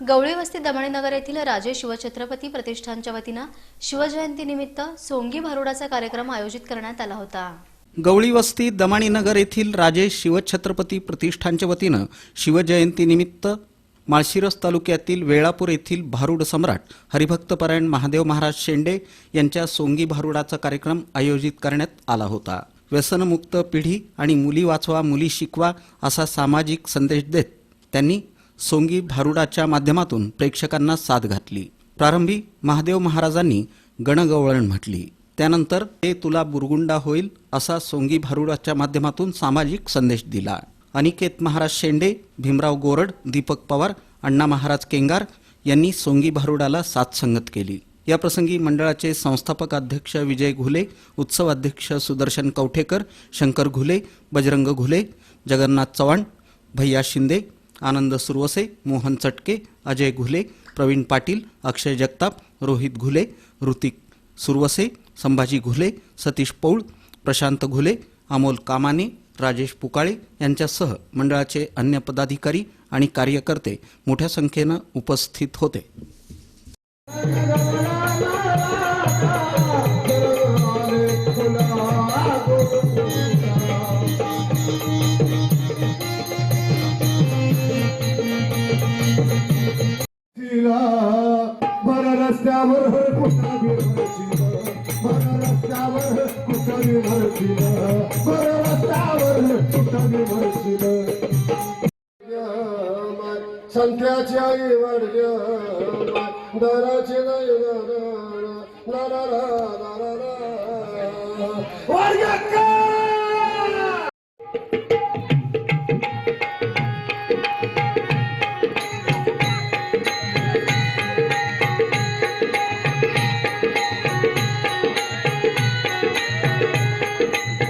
गवळी वस्ती दमणीनगर येथील राजे शिवछत्रपती प्रतिष्ठानच्या वतीनं शिवजयंतीनिमित्त सोंगी भारुडाचा कार्यक्रम आयोजित करण्यात आला होता. गवळी वस्ती दमणीनगर येथील राजे शिवछत्रपती प्रतिष्ठानच्या वतीनं शिवजयंतीनिमित्त माळशिरस तालुक्यातील वेळापूर येथील भारुड सम्राट हरिभक्तपरायण महादेव महाराज शेंडे यांच्या सोंगी भारुडाचा कार्यक्रम आयोजित करण्यात आला होता. व्यसनमुक्त पिढी आणि मुली वाचवा मुली शिकवा असा सामाजिक संदेश देत त्यांनी सोंगी भारुडाच्या माध्यमातून प्रेक्षकांना साथ घातली. प्रारंभी महादेव महाराजांनी गणगवळण म्हटली. त्यानंतर ते तुला बुरगुंडा होईल असा सोंगी भारुडाच्या माध्यमातून सामाजिक संदेश दिला. अनिकेत महाराज शेंडे भीमराव गोरड दीपक पवार अण्णा महाराज केंगार यांनी सोंगी भारुडाला साथ संगत केली. या प्रसंगी मंडळाचे संस्थापक अध्यक्ष विजय घुले उत्सव अध्यक्ष सुदर्शन कवठेकर शंकर घुले बजरंग घुले जगन्नाथ चव्हाण भैया शिंदे आनंद सुरवसे मोहन चटके अजय घुले प्रवीण पाटील अक्षय जगताप रोहित घुले ऋतिक सुरवसे संभाजी घुले सतीश पौळ प्रशांत घुले अमोल कामाने राजेश पुकाळे यांच्यासह मंडळाचे अन्य पदाधिकारी आणि कार्यकर्ते मोठ्या संख्येनं उपस्थित होते. रस्त्यावर कुठं बरं रस्त्यावर भरतील रस्त्यावर संत्र्याची आई वडज दराची नाही वर्ग